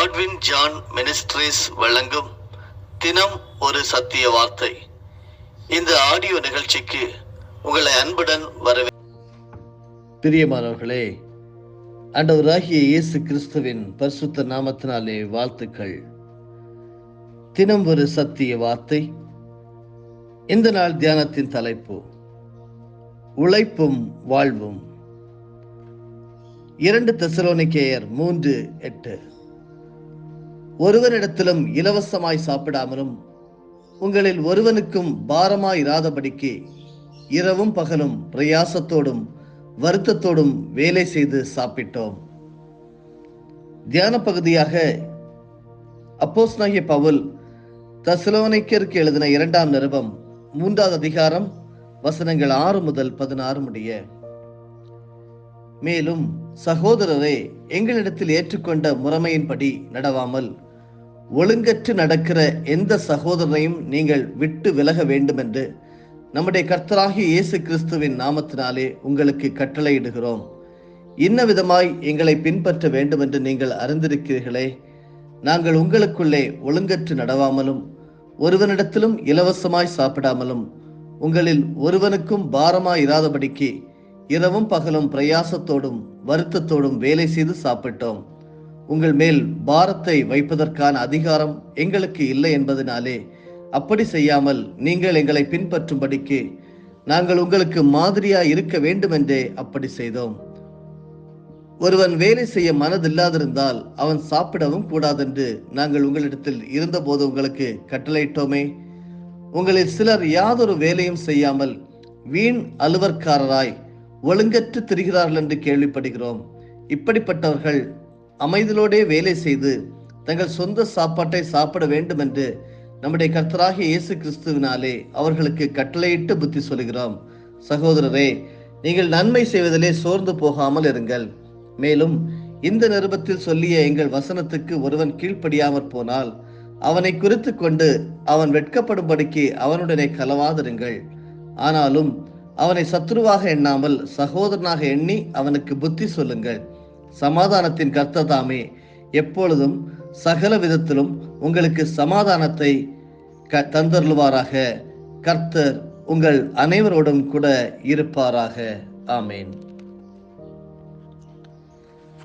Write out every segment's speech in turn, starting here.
Godwin John ministries வழங்கும் தினம் ஒரு சத்திய வார்த்தை. இந்த ஆடியோ நிகழ்ச்சிக்கு உங்களை அன்புடன் வரவே பிரியமானவர்களே ஆண்டவராகிய இயேசு கிறிஸ்துவின் பரிசுத்த நாமத்தினாலே வாழ்த்துக்கள். தினம் ஒரு சத்திய வார்த்தை. இந்த நாள் தியானத்தின் தலைப்பு உழைப்பும் வாழ்வும். இரண்டு தெசலோனிக்கேயர் மூன்று எட்டு. ஒருவரிடத்திலும் இலவசமாய் சாப்பிடாமலும் உங்களில் ஒருவனுக்கும் பாரமாய் இராதபடிக்கு இரவும் பகலும் பிரயாசத்தோடும் வருத்தத்தோடும் வேலை செய்து சாப்பிட்டோம். தியான பகுதியாக அப்போஸ்தலனாகிய பவுல் தசலோனிக்கருக்கு எழுதின இரண்டாம் நிருபம் மூன்றாவது அதிகாரம் வசனங்கள் ஆறு முதல் பதினாறு முடிய. மேலும் சகோதரரே எங்களிடத்தில் ஏற்றுக்கொண்ட முறைமையின்படி நடவாமல் ஒழுங்கற்று நடக்கிற எந்த சகோதரனையும் நீங்கள் விட்டு விலக வேண்டும் என்று நம்முடைய கர்த்தராகிய இயேசு கிறிஸ்துவின் நாமத்தினாலே உங்களுக்கு கட்டளையிடுகிறோம். இன்ன விதமாய் எங்களை பின்பற்ற வேண்டும் என்று நீங்கள் அறிந்திருக்கிறீர்களே நாங்கள் உங்களுக்குள்ளே ஒழுங்கற்று நடவாமலும் ஒருவனிடத்திலும் இலவசமாய் சாப்பிடாமலும் உங்களில் ஒருவனுக்கும் பாரமாய் இராதபடிக்கு இரவும் பகலும் பிரயாசத்தோடும் வருத்தத்தோடும் வேலை செய்து சாப்பிட்டோம். உங்கள் மேல் பாரத்தை வைப்பதற்கான அதிகாரம் எங்களுக்கு இல்லை என்பதனாலே அப்படி செய்யாமல் நீங்கள் எங்களை பின்பற்றும்படிக்கு நாங்கள் உங்களுக்கு மாதிரியா இருக்க வேண்டும் என்றே அப்படி செய்தோம். ஒருவன் வேலை செய்ய மனதில்லாதிருந்தால் அவன் சாப்பிடவும் கூடாதென்று நாங்கள் உங்களிடத்தில் இருந்தபோது உங்களுக்கு கட்டளையிட்டோமே. உங்களில் சிலர் யாதொரு வேலையும் செய்யாமல் வீண் அலுவற்காரராய் ஒழுங்கற்று திரிகிறார்கள் என்று கேள்விப்படுகிறோம். இப்படிப்பட்டவர்கள் அமைதலோடே வேலை செய்து தங்கள் சொந்த சாப்பாட்டை சாப்பிட வேண்டும் என்று நம்முடைய கர்த்தராகிய இயேசு கிறிஸ்துவினாலே அவர்களுக்கு கட்டளையிட்டு புத்தி சொல்கிறோம் சகோதரரே நீங்கள் நன்மை செய்வதிலே சோர்ந்து போகாமல் இருங்கள். மேலும் இந்த நிருபத்தில் சொல்லிய எங்கள் வசனத்துக்கு ஒருவன் கீழ்ப்படியாமற் போனால் அவனை குறித்து கொண்டு அவன் வெட்கப்படும்படிக்கு அவனுடனே கலவாதிருங்கள் ஆனாலும் அவனை சத்ருவாக எண்ணாமல் சகோதரனாக எண்ணி அவனுக்கு புத்தி சொல்லுங்கள். சமாதானத்தின் கர்த்தர் தாமே. எப்பொழுதும் சகல விதத்திலும் உங்களுக்கு சமாதானத்தை க தந்தருள்வாராக. கர்த்தர் உங்கள் அனைவரோடும் கூட இருப்பாராக. ஆமேன்.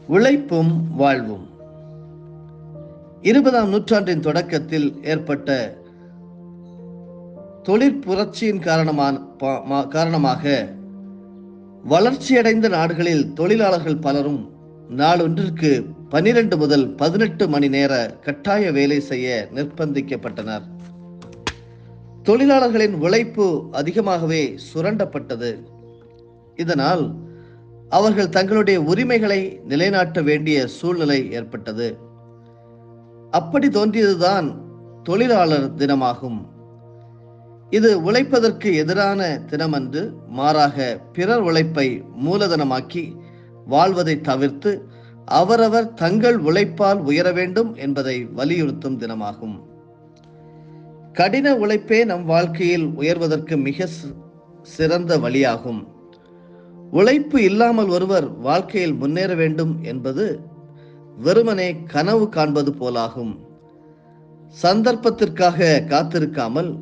உழைப்பும் வாழ்வும். இருபதாம் நூற்றாண்டின் தொடக்கத்தில் ஏற்பட்ட தொழிற்புரட்சியின் காரணமான காரணமாக வளர்ச்சியடைந்த நாடுகளில் தொழிலாளர்கள் பலரும் நாளொன்றிற்கு பனிரெண்டு முதல் பதினெட்டு மணி நேர கட்டாய வேலை செய்ய நிர்பந்திக்கப்பட்டனர். தொழிலாளர்களின் உழைப்பு அதிகமாகவே சுரண்டப்பட்டது. இதனால் அவர்கள் தங்களுடைய உரிமைகளை நிலைநாட்ட வேண்டிய சூழ்நிலை ஏற்பட்டது. அப்படி தோன்றியதுதான் தொழிலாளர் தினமாகும். இது உழைப்பதற்கு எதிரான தினமன்று மாறாக பிறர் உழைப்பை மூலதனமாக்கி வாழ்வதை தவிர்த்து அவரவர் தங்கள் உழைப்பால் உயர வேண்டும் என்பதை வலியுறுத்தும் தினமாகும். கடின உழைப்பே நம் வாழ்க்கையில் உயர்வதற்கு மிக சிறந்த வழியாகும். உழைப்பு இல்லாமல் ஒருவர் வாழ்க்கையில் முன்னேற வேண்டும் என்பது வெறுமனே கனவு காண்பது போலாகும். சந்தர்ப்பத்திற்காக காத்திருக்காமல்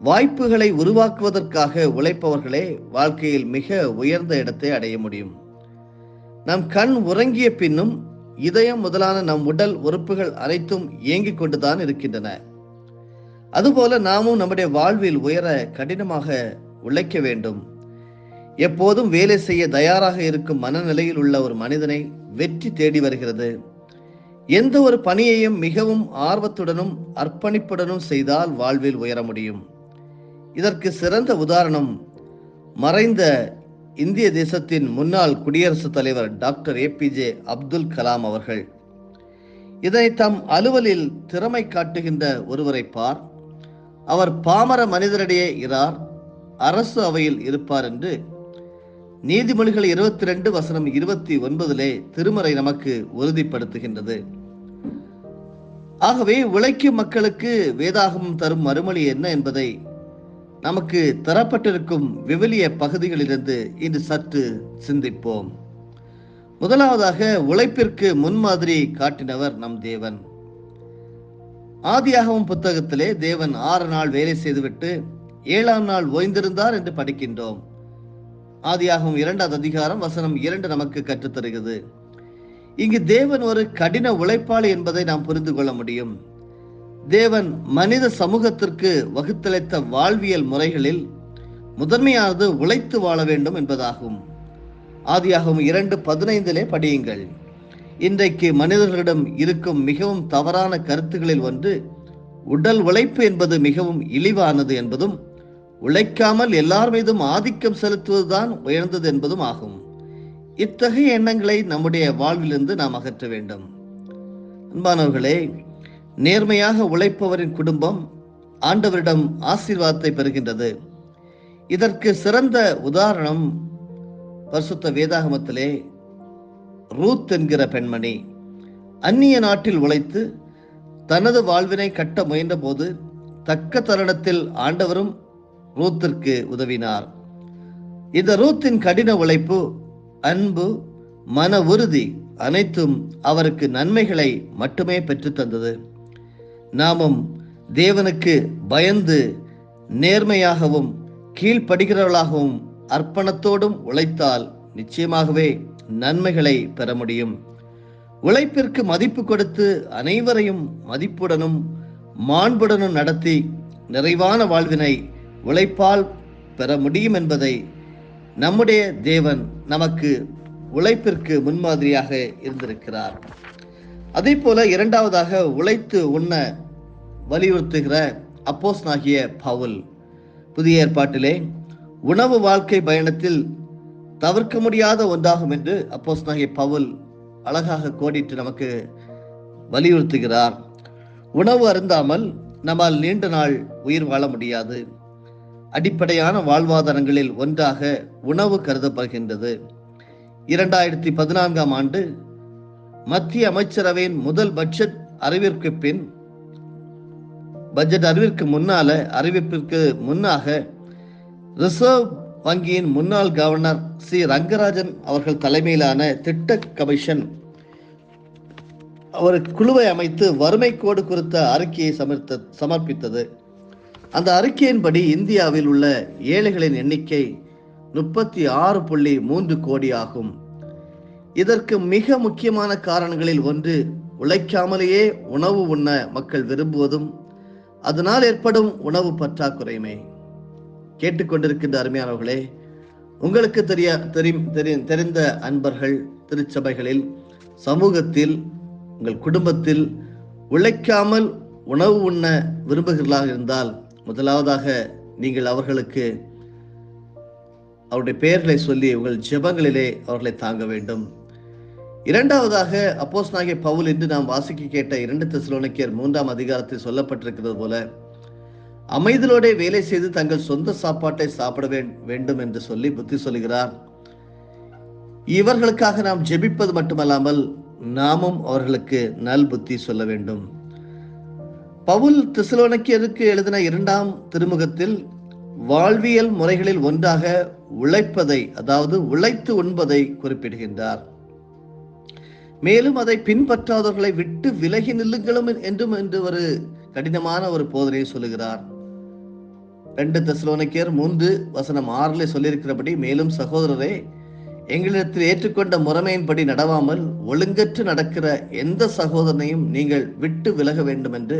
வாய்ப்புகளை உருவாக்குவதற்காக உழைப்பவர்களே வாழ்க்கையில் மிக உயர்ந்த இடத்தை அடைய முடியும். நம் கண் உறங்கிய பின்னும் இதயம் முதலான நம் உடல் உறுப்புகள் அனைத்தும் இயங்கிக் கொண்டுதான் இருக்கின்றன. அதுபோல நாமும் நம்முடைய வாழ்வில் உயர கடினமாக உழைக்க வேண்டும். எப்போதும் வேலை செய்ய தயாராக இருக்கும் மனநிலையில் உள்ள ஒரு மனிதனை வெற்றி தேடி வருகிறது. எந்த ஒரு பணியையும் மிகவும் ஆர்வத்துடனும் அர்ப்பணிப்புடனும் செய்தால் வாழ்வில் உயர முடியும். இதற்கு சிறந்த உதாரணம் மறைந்த இந்திய தேசத்தின் முன்னாள் குடியரசுத் தலைவர் டாக்டர் ஏபிஜே அப்துல் கலாம் அவர்கள். இதனை தம் அலுவலில் திறமை காட்டுகின்ற ஒருவரை பார். அவர் பாமர மனிதரிடையே இரார் அரசு அவையில் இருப்பார் என்று நீதிமொழிகள் இருபத்தி ரெண்டு வசனம் இருபத்தி ஒன்பதிலே திருமறை நமக்கு உறுதிப்படுத்துகின்றது. ஆகவே உழைக்கும் மக்களுக்கு வேதாகமம் தரும் மறுமொழி என்ன என்பதை நமக்கு தரப்பட்டிருக்கும் விவிலிய பகுதிகளிலிருந்து இன்று சற்று சிந்திப்போம். முதலாவதாக உழைப்பிற்கு முன்மாதிரி காட்டினவர் நம் தேவன். ஆதியாகவும் புத்தகத்திலே தேவன் ஆறு நாள் வேலை செய்துவிட்டு ஏழாம் நாள் ஓய்ந்திருந்தார் என்று படிக்கின்றோம். ஆதியாகவும் இரண்டாவது அதிகாரம் வசனம் இரண்டு நமக்கு கற்றுத்தருகிறது. இங்கு தேவன் ஒரு கடின உழைப்பாளி என்பதை நாம் புரிந்து கொள்ள முடியும். தேவன் மனித சமூகத்திற்கு வகுத்தளித்த வாழ்வியல் முறைகளில் முதன்மையானது உழைத்து வாழ வேண்டும் என்பதாகும். ஆதியாகவும் இரண்டு பதினைந்திலே படியுங்கள். இன்றைக்கு மனிதர்களிடம் இருக்கும் மிகவும் தவறான கருத்துகளில் ஒன்று உடல் உழைப்பு என்பது மிகவும் இழிவானது என்பதும் உழைக்காமல் எல்லார் மீதும் ஆதிக்கம் செலுத்துவதுதான் உயர்ந்தது என்பதும் ஆகும். இத்தகைய எண்ணங்களை நம்முடைய வாழ்விலிருந்து நாம் அகற்ற வேண்டும். அன்பானவர்களே நேர்மையாக உழைப்பவரின் குடும்பம் ஆண்டவரிடம் ஆசீர்வாதத்தை பெறுகின்றது. இதற்கு சிறந்த உதாரணம் பரிசுத்த வேதாகமத்திலே ரூத் என்கிற பெண்மணி. அந்நிய நாட்டில் உழைத்து தனது வாழ்வினை கட்ட முயன்றபோது தக்க தருணத்தில் ஆண்டவரும் ரூத்திற்கு உதவினார். இந்த ரூத்தின் கடின உழைப்பு அன்பு மன உறுதி அனைத்தும் அவருக்கு நன்மைகளை மட்டுமே பெற்றுத் தந்தது. நாமும் தேவனுக்கு பயந்து நேர்மையாகவும் கீழ்ப்படுகிறவர்களாகவும் அர்ப்பணத்தோடும் உழைத்தால் நிச்சயமாகவே நன்மைகளை பெற முடியும். உழைப்பிற்கு மதிப்பு கொடுத்து அனைவரையும் மதிப்புடனும் மாண்புடனும் நடத்தி நிறைவான வாழ்வினை உழைப்பால் பெற முடியும் என்பதை நம்முடைய தேவன் நமக்கு உழைப்பிற்கு முன்மாதிரியாக இருந்திருக்கிறார். அதே போல இரண்டாவதாக உழைத்து உண்ண வலியுறுத்துகிற அப்போஸ் ஆகிய பவுல். புதிய ஏற்பாட்டிலே உணவு வாழ்க்கை பயணத்தில் தவிர்க்க முடியாத ஒன்றாகும் என்று அப்போஸ் நாகிய பவுல் அழகாக கோடிட்டு நமக்கு வலியுறுத்துகிறார். உணவு அருந்தாமல் நம்மால் நீண்ட நாள் உயிர் வாழ முடியாது. அடிப்படையான வாழ்வாதாரங்களில் ஒன்றாக உணவு கருதப்படுகின்றது. இரண்டாயிரத்தி பதினான்காம் ஆண்டு மத்திய அமைச்சரவையின் முதல் பட்ஜெட் அறிவிற்கு பின் பட்ஜெட் அறிவிற்கு முன்னால அறிவிப்பிற்கு முன்னாக ரிசர்வ் வங்கியின் முன்னாள் கவர்னர் சி. ரங்கராஜன் அவர்கள் தலைமையிலான திட்ட கமிஷன் ஒரு குழுவை அமைத்து வறுமை கோடு குறித்த அறிக்கையை சமர்த்த சமர்ப்பித்தது. அந்த அறிக்கையின்படி இந்தியாவில் உள்ள ஏழைகளின் எண்ணிக்கை முப்பத்தி ஆறு புள்ளி மூன்று கோடி ஆகும் இதற்கு மிக முக்கியமான காரணங்களில் ஒன்று உழைக்காமலேயே உணவு உண்ண மக்கள் விரும்புவதும் அதனால் ஏற்படும் உணவு பற்றாக்குறையுமே. கேட்டுக்கொண்டிருக்கின்ற அருமையானவர்களே உங்களுக்கு தெரிய தெரியும் தெரியும் தெரிந்த அன்பர்கள் திருச்சபைகளில் சமூகத்தில் உங்கள் குடும்பத்தில் உழைக்காமல் உணவு உண்ண விரும்புகிறீர்களாக இருந்தால் முதலாவதாக நீங்கள் அவர்களுக்கு அவருடைய பெயர்களை சொல்லி உங்கள் ஜெபங்களிலே அவர்களை தாங்க வேண்டும். இரண்டாவதாக அப்போஸ் நாகிய பவுல் என்று நாம் வாசிக்க கேட்ட இரண்டு தெசலோனிக்கர் மூன்றாம் அதிகாரத்தில் சொல்லப்பட்டிருக்கிறது போல அமைதலோட வேலை செய்து தங்கள் சொந்த சாப்பாட்டை சாப்பிட வேண்டும் என்று சொல்லி புத்தி சொல்கிறார். இவர்களுக்காக நாம் ஜெபிப்பது மட்டுமல்லாமல் நாமும் அவர்களுக்கு நல் புத்தி சொல்ல வேண்டும். பவுல் திசலோனக்கியருக்கு எழுதின இரண்டாம் திருமுகத்தில் வாழ்வியல் முறைகளில் ஒன்றாக உழைப்பதை அதாவது உழைத்து உண்பதை குறிப்பிடுகின்றார். மேலும் அதை பின்பற்றாதவர்களை விட்டு விலகி நில்லுங்களும் என்றும் என்று ஒரு கடினமான ஒரு போதனையை சொல்லுகிறார். ரெண்டு தெசலோனிக்கேர் மூன்று வசனம் ஆறில் சொல்லியிருக்கிறபடி மேலும் சகோதரரே எங்களிடத்தில் ஏற்றுக்கொண்ட முறைமையின்படி நடவாமல் ஒழுங்கற்று நடக்கிற எந்த சகோதரனையும் நீங்கள் விட்டு விலக வேண்டும் என்று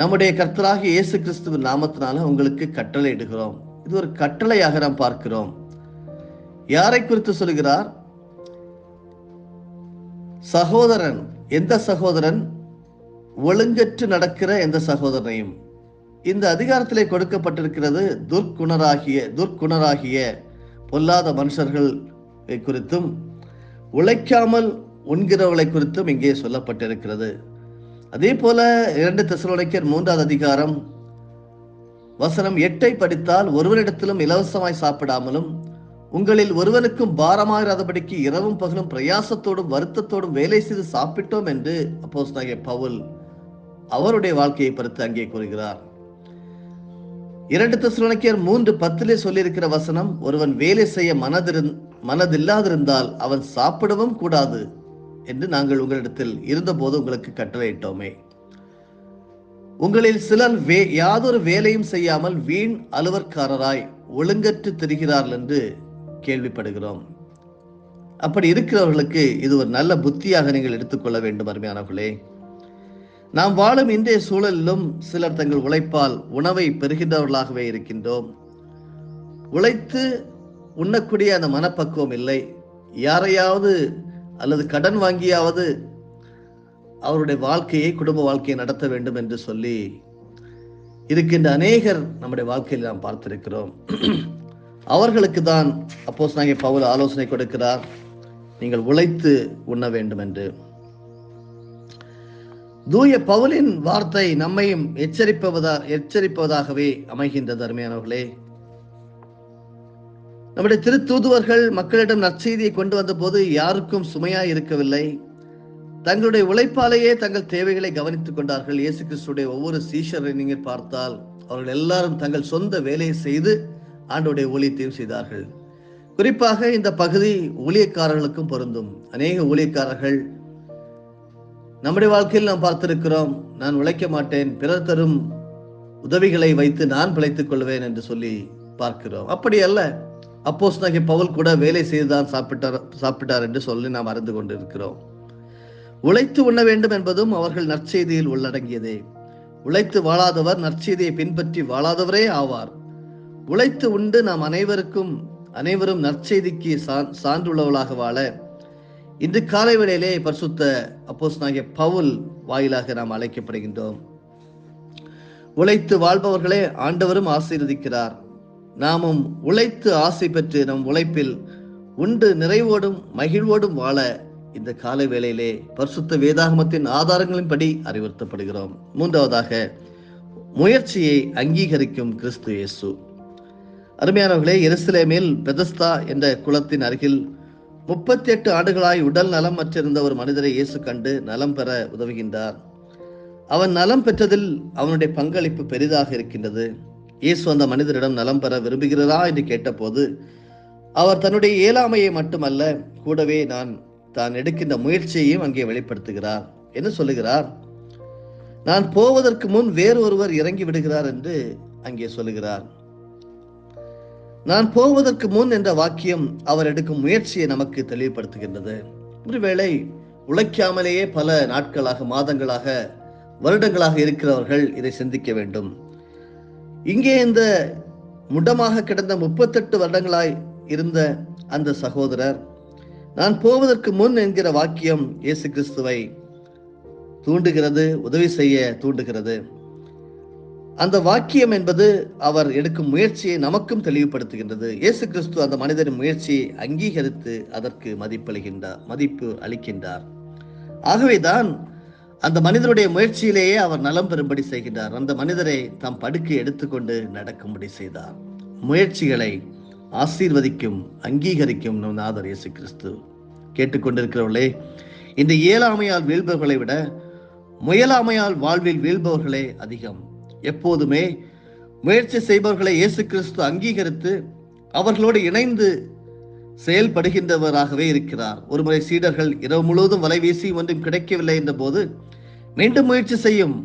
நம்முடைய கர்த்தராக இயேசு கிறிஸ்துவின் நாமத்தினால உங்களுக்கு கட்டளை இடுகிறோம் இது ஒரு கட்டளையாக நாம் பார்க்கிறோம். யாரை குறித்து சொல்கிறார் சகோதரன் எந்த சகோதரன்? ஒழுங்கற்று நடக்கிற எந்த சகோதரனையும். இந்த அதிகாரத்திலே கொடுக்கப்பட்டிருக்கிறது துர்க்குணராகிய துர்க்குணராகிய பொல்லாத மனுஷர்கள் குறித்தும் உழைக்காமல் உண்கிறவர்களை குறித்தும் இங்கே சொல்லப்பட்டிருக்கிறது. அதே போல இரண்டு தெசலோனிக்கர் மூன்றாவது அதிகாரம் வசனம் எட்டை படித்தால் ஒருவரிடத்திலும் இலவசமாய் சாப்பிடாமலும் உங்களில் ஒருவனுக்கும் பாரமாயிராதபடிக்கு இரவும் பகலும் பிரயாசத்தோடும் வருத்தத்தோடும் வேலை செய்து சாப்பிட்டோம் என்று அப்போஸ்தலனாகிய பவுல் அவருடைய வாழ்க்கையை பொறுத்து அங்கே கூறுகிறார். இரண்டு தெசலோனிக்கர் மூன்று பத்திலே சொல்லியிருக்கிற வசனம் ஒருவன் வேலை செய்ய மனதிருந் மனதில்லாதிருந்தால் அவன் சாப்பிடவும் கூடாது என்று நாங்கள் உங்களிடத்தில் இருந்தபோது உங்களுக்கு கட்டளையிட்டோமே. உங்களில் சிலர் வே யாதொரு வேலையும் செய்யாமல் வீண் அலுவற்காரராய் ஒழுங்கற்று திரிகிறார்கள் என்று கேள்விப்படுகிறோம். அப்படி இருக்கிறவர்களுக்கு இது ஒரு நல்ல புத்தியாக நீங்கள் எடுத்துக்கொள்ள வேண்டும் அருமையானவர்களே. நாம் வாழும் இன்றைய சூழலிலும் சிலர் தங்கள் உழைப்பால் உணவை பெறுகின்றவர்களாகவே இருக்கின்றோம். உழைத்து உண்ணக்கூடிய அந்த மனப்பக்குவம் இல்லை. யாரையாவது அல்லது கடன் வாங்கியாவது அவருடைய வாழ்க்கையை குடும்ப வாழ்க்கையை நடத்த வேண்டும் என்று சொல்லி இருக்கின்ற அநேகர் நம்முடைய வாழ்க்கையில் நாம் பார்த்திருக்கிறோம். அவர்களுக்கு தான் அப்போஸ் நாங்கள் பவுல் ஆலோசனை கொடுக்கிறார். நீங்கள் உழைத்து உண்ண வேண்டும் என்று தூய பவுலின் வார்த்தை நம்மையும் எச்சரிப்பதா எச்சரிப்பதாகவே அமைகின்றது அருமையானவர்களே. நம்முடைய திருத்தூதுவர்கள் மக்களிடம் நற்செய்தியை கொண்டு வந்த போது யாருக்கும் சுமையா இருக்கவில்லை. தங்களுடைய உழைப்பாலேயே தங்கள் தேவைகளை கவனித்துக் கொண்டார்கள். இயேசு கிறிஸ்துடைய ஒவ்வொரு சீஷரை நீங்கள் பார்த்தால் அவர்கள் எல்லாரும் தங்கள் சொந்த வேலையை செய்து ஆண்டோடைய ஊழியத்தையும் செய்தார்கள். குறிப்பாக இந்த பகுதி ஊழியக்காரர்களுக்கும் பொருந்தும். அநேக ஊழியக்காரர்கள் நம்முடைய வாழ்க்கையில் நாம் பார்த்திருக்கிறோம் நான் உழைக்க மாட்டேன் பிறர் தரும் உதவிகளை வைத்து நான் பிழைத்துக் கொள்வேன் என்று சொல்லி பார்க்கிறோம். அப்படி அல்ல அப்போஸ் நகை பவுல் கூட வேலை செய்துதான் சாப்பிட்டார் சாப்பிட்டார் என்று சொல்லி நாம் அறிந்து கொண்டிருக்கிறோம். உழைத்து உண்ண வேண்டும் என்பதும் அவர்கள் நற்செய்தியில் உள்ளடங்கியதே. உழைத்து வாழாதவர் நற்செய்தியை பின்பற்றி வாழாதவரே ஆவார். உழைத்து உண்டு நாம் அனைவருக்கும் அனைவரும் நற்செய்திக்கு சான்றுள்ளவளாக வாழ இன்று காலை வேளையிலே பரிசுத்த அப்போஸ் நாகிய பவுல் வாயிலாக நாம் அழைக்கப்படுகின்றோம். உழைத்து வாழ்பவர்களே ஆண்டவரும் ஆசீர்வதிக்கிறார். நாமும் உழைத்து ஆசை பெற்று நம் உழைப்பில் உண்டு நிறைவோடும் மகிழ்வோடும் வாழ இந்த காலை வேளையிலே பரிசுத்த வேதாகமத்தின் ஆதாரங்களின்படி அறிவுறுத்தப்படுகிறோம். மூன்றாவதாக முயற்சியை அங்கீகரிக்கும் கிறிஸ்து இயேசு. அருமையானவர்களே எருசலேமில் பெதஸ்தா என்ற குளத்தின் அருகில் முப்பத்தி எட்டு ஆண்டுகளாய் உடல் நலம் அற்றிருந்த ஒரு மனிதரை இயேசு கண்டு நலம் பெற உதவுகின்றார். அவன் நலம் பெற்றதில் அவனுடைய பங்களிப்பு பெரிதாக இருக்கின்றது. இயேசு அந்த மனிதரிடம் நலம் பெற விரும்புகிறதா என்று கேட்டபோது அவர் தன்னுடைய இயலாமையை மட்டுமல்ல கூடவே நான் தான் எடுக்கின்ற முயற்சியையும் அங்கே வெளிப்படுத்துகிறார். என்ன சொல்லுகிறார்? நான் போவதற்கு முன் வேறு ஒருவர் இறங்கி விடுகிறார் என்று அங்கே சொல்லுகிறார். நான் போவதற்கு முன் என்ற வாக்கியம் அவர் எடுக்கும் முயற்சியை நமக்கு தெளிவுபடுத்துகின்றது. ஒருவேளை உழைக்காமலேயே பல நாட்களாக மாதங்களாக வருடங்களாக இருக்கிறவர்கள் இதை சிந்திக்க வேண்டும். இங்கே இந்த முடமாக கிடந்த முப்பத்தெட்டு வருடங்களாய் இருந்த அந்த சகோதரர் நான் போவதற்கு முன் என்கிற வாக்கியம் இயேசு கிறிஸ்துவை தூண்டுகிறது உதவி செய்ய தூண்டுகிறது. அந்த வாக்கியம் என்பது அவர் எடுக்கும் முயற்சியை நமக்கும் தெளிவுபடுத்துகின்றது. இயேசு கிறிஸ்து அந்த மனிதரின் முயற்சியை அங்கீகரித்து அதற்கு மதிப்பளிக்கின்றார் மதிப்பு அளிக்கின்றார். ஆகவேதான் அந்த மனிதருடைய முயற்சியிலேயே அவர் நலம் பெறும்படி செய்கின்றார். அந்த மனிதரை தாம் படுக்கை எடுத்துக்கொண்டு நடக்கும்படி செய்தார். முயற்சிகளை ஆசீர்வதிக்கும் அங்கீகரிக்கும் நம் நாதர் இயேசு கிறிஸ்து. கேட்டுக்கொண்டிருக்கிறவர்களே இந்த இயலாமையால் வீழ்பவர்களை விட முயலாமையால் வாழ்வில் வீழ்பவர்களே அதிகம். எப்போதுமே முயற்சி செய்பவர்களை இயேசு கிறிஸ்து அங்கீகரித்து அவர்களோடு இணைந்து செயல்படுகின்றவராகவே இருக்கிறார். ஒருமுறை சீடர்கள் இரவு முழுவதும் வலை வீசி ஒன்றும் கிடைக்கவில்லை என்ற போது மீண்டும் முயற்சி செய்யும்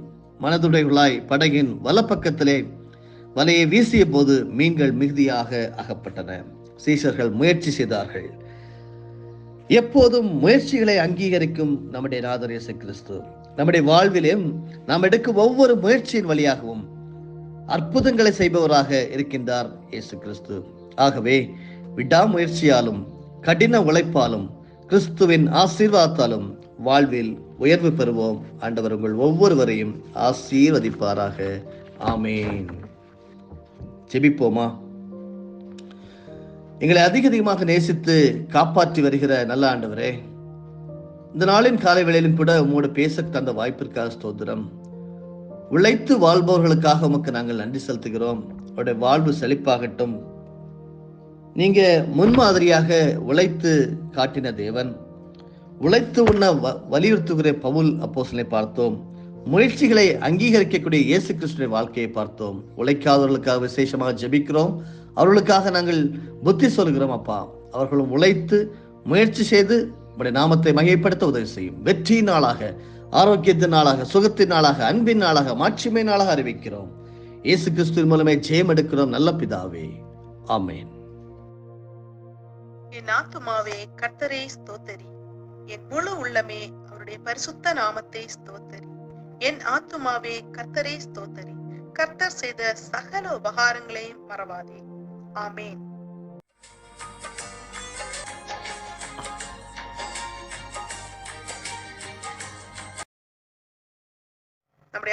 மனதுடைகளாய் படகின் வலப்பக்கத்திலே வலையை வீசிய போது மீன்கள் மிகுதியாக அகப்பட்டன. சீசர்கள் முயற்சி செய்தார்கள். எப்போதும் முயற்சிகளை அங்கீகரிக்கும் நம்முடைய நாதர் இயேசு கிறிஸ்து. நம்முடைய வாழ்விலும் நாம் எடுக்கும் ஒவ்வொரு முயற்சியின் வழியாகவும் அற்புதங்களை செய்பவராக இருக்கின்றார் இயேசு கிறிஸ்து. ஆகவே விடாமுயற்சியாலும் கடின உழைப்பாலும் கிறிஸ்துவின் ஆசீர்வாதத்தாலும் வாழ்வில் உயர்வு பெறுவோம். ஆண்டவர் உங்கள் ஒவ்வொருவரையும் ஆசீர்வதிப்பாராக. ஆமேன். ஜெபிப்போமா? எங்களை அதிக அதிகமாக நேசித்து காப்பாற்றி வருகிற நல்ல ஆண்டவரே இந்த நாளின் காலை வேளையிலும் கூட உங்களோட பேச தந்த வாய்ப்பிற்காக ஸ்தோத்திரம். உழைத்து வாழ்பவர்களுக்காக உமக்கு நாங்கள் நன்றி செலுத்துகிறோம். அவருடைய வாழ்வு செழிப்பாகட்டும். நீங்க முன்மாதிரியாக உழைத்து காட்டின தேவன். உழைத்து உண்ண வ- வலியுறுத்துகிற பவுல் அப்போசனை பார்த்தோம். முயற்சிகளை அங்கீகரிக்கக்கூடிய இயேசு கிருஷ்ணன் வாழ்க்கையை பார்த்தோம். உழைக்காதவர்களுக்காக விசேஷமாக ஜெபிக்கிறோம். அவர்களுக்காக நாங்கள் புத்தி சொல்கிறோம் அப்பா. அவர்களும் உழைத்து முயற்சி செய்து உடைய நாமத்தை மையப்படுத்த உதவி செய்யும். வெற்றியின் நாளாக ஆரோக்கியத்தின் நாளாக சுகத்தின் நாளாக அன்பின் நாளாக மாட்சிமை நாளாக அறிவிக்கிறோம். இயேசு கிறிஸ்துவின் மூலமே ஜெயம் எடுக்கிறோம் நல்ல பிதாவே. ஆமேன். என் ஆத்துமாவே கர்த்தரே ஸ்தோத்தரி. என் முழு உள்ளமே அவருடைய பரிசுத்த நாமத்தை ஸ்தோத்தரி. என் ஆத்துமாவே கர்த்தரே ஸ்தோத்தரி. கர்த்தர் செய்த சகல உபகாரங்களையும் மறவாதே. ஆமேன்.